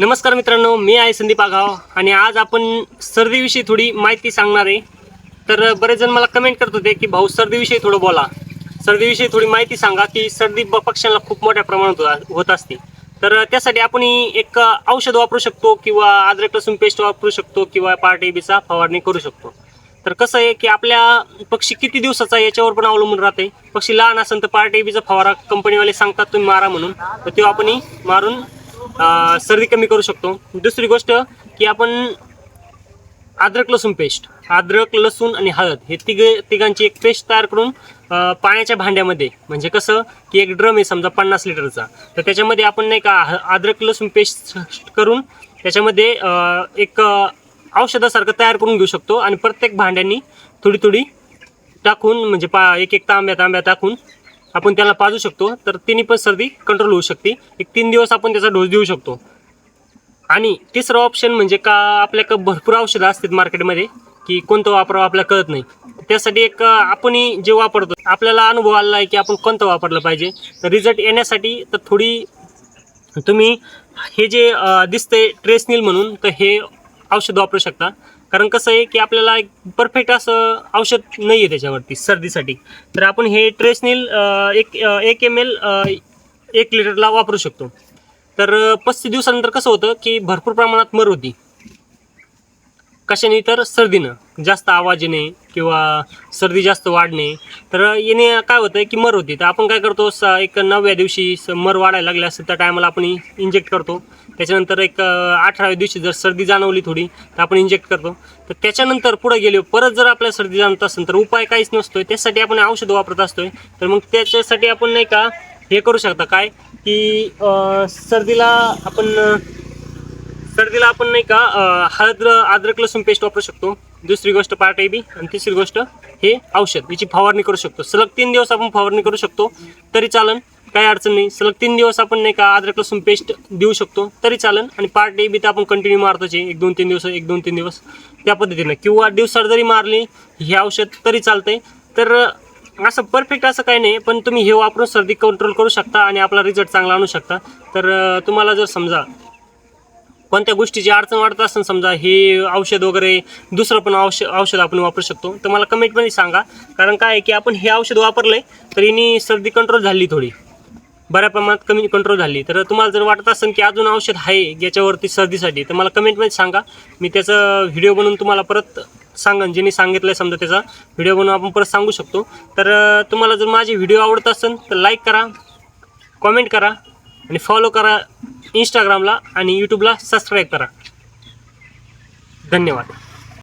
नमस्कार मित्रांनो मी आहे संदीप आघाव आणि आज आपण सर्दीविषयी थोडी माहिती सांगणार आहे. तर बरेच जण मला कमेंट करत होते की भाऊ सर्दीविषयी थोडं बोला. सर्दीविषयी थोडी माहिती सांगा की सर्दी पक्ष्यांना खूप मोठ्या प्रमाणात होत असते. तर त्यासाठी आपण एक औषध वापरू शकतो किंवा अद्रक लसूण पेस्ट वापरू शकतो किंवा पार्टेबीचा फवारणी करू शकतो. तर कसं आहे की आपल्या पक्षी किती दिवसाचा आहे याच्यावर पण अवलंबून राहते. पक्षी लहान असेल तर पार्टेबीचा फवारा कंपनीवाले सांगतात तुम्ही मारा म्हणून. तर तो आपण मारून सर्दी कमी करू शकतो. दुसरी गोष्ट की आपण अद्रक लसूण पेस्ट अद्रक लसूण आणि हळद हे तिघ तिघांची एक पेस्ट तयार करून पाण्याच्या भांड्यामध्ये म्हणजे कसं की एक ड्रम आहे समजा पन्नास लिटरचा तर त्याच्यामध्ये आपण नाही का ह- अद्रक लसूण पेस्ट करून त्याच्यामध्ये एक औषधासारखं तयार करून घेऊ शकतो आणि प्रत्येक भांड्यांनी थोडी थोडी टाकून म्हणजे पा एक एक तांब्या तांब्या टाकून आपण त्याला पाजू शकतो तर तिन्ही पण सर्दी कंट्रोल होऊ शकते. एक तीन दिवस आपण त्याचा डोस देऊ शकतो. आणि तिसरं ऑप्शन म्हणजे का आपल्याकडं भरपूर औषधं असतात मार्केटमध्ये की कोणतं वापरावं आपल्याला कळत नाही. त्यासाठी एक आपणही जे वापरतो आपल्याला अनुभव आला आहे की आपण कोणतं वापरलं पाहिजे. तर रिझल्ट येण्यासाठी तर थोडी तुम्ही हे जे अं, दिसतंय ट्रेसनील म्हणून तर हे औषध वापरू शकता. कारण कसं आहे की आपल्याला एक परफेक्ट असं औषध नाही आहे त्याच्यावरती सर्दीसाठी. तर आपण हे ट्रेसनील एक एक एम एल एक लिटरला वापरू शकतो. तर पस्तीस दिवसानंतर कसं होतं की भरपूर प्रमाणात मर होती. कशाने तर सर्दीनं जास्त आवाज येणे किंवा सर्दी जास्त वाढणे. तर येणे काय होतं की मर होती. तर आपण काय करतो स एक नवव्या दिवशी स- मर वाढायला लागले असेल त्या टायमाला आपण इंजेक्ट करतो. त्याच्यानंतर एक अठराव्या दिवशी जर सर्दी जाणवली थोडी तर आपण इंजेक्ट करतो. तर त्याच्यानंतर पुढे गेलो परत जर आपल्याला सर्दी जाणवत असेल तर उपाय काहीच नसतोय. त्यासाठी आपण औषध वापरत असतोय. तर मग त्याच्यासाठी आपण नाही का हे करू शकता. काय? की सर्दीला आपण सर्दीला आपण नाही का हळद अद्रक लसूण पेस्ट वापरू शकतो. दुसरी गोष्ट पार्ट बी. आणि तिसरी गोष्ट हे औषध याची फवारणी करू शकतो. सलग तीन दिवस आपण फवारणी करू शकतो तरी चालन. काही अडचण नाही. सलग तीन दिवस आपण नाही का अद्रक लसूण पेस्ट देऊ शकतो तरी चालन. आणि पार्ट ए बी तर आपण कंटिन्यू मारतोच एक दोन तीन दिवस एक दोन तीन दिवस. त्या पद्धतीनं. किंवा दिवसाड जरी मारली हे औषध तरी चालतंय. तर असं परफेक्ट असं काही नाही. पण तुम्ही हे वापरून सर्दी कंट्रोल करू शकता आणि आपला रिझल्ट चांगला आणू शकता. तर तुम्हाला जर समजा कोणत्या गोष्टीची अडचण वाटत असेल समजा हे औषध वगैरे दुसरं पण औषध औषध आपण वापरू शकतो. तर मला कमेंटमध्ये सांगा कारण काय आहे की आपण हे औषध वापरलंय तर यांनी सर्दी कंट्रोल झाली थोडी. बऱ्या प्रमाणात कमी कंट्रोल झाली. तर तुम्हाला जर वाटत असेल की अजून औषध आहे याच्यावरती सर्दीसाठी तर मला कमेंटमध्ये सांगा. मी त्याचा व्हिडिओ बनवून तुम्हाला परत सांगन. ज्यांनी सांगितलं आहे समजा त्याचा व्हिडिओ बनवून आपण परत सांगू शकतो. तर तुम्हाला जर माझे व्हिडिओ आवडत असेल तर लाईक करा कॉमेंट करा आणि फॉलो करा. इंस्टाग्रामला आणि यूट्यूबला सबस्क्राईब करा. धन्यवाद.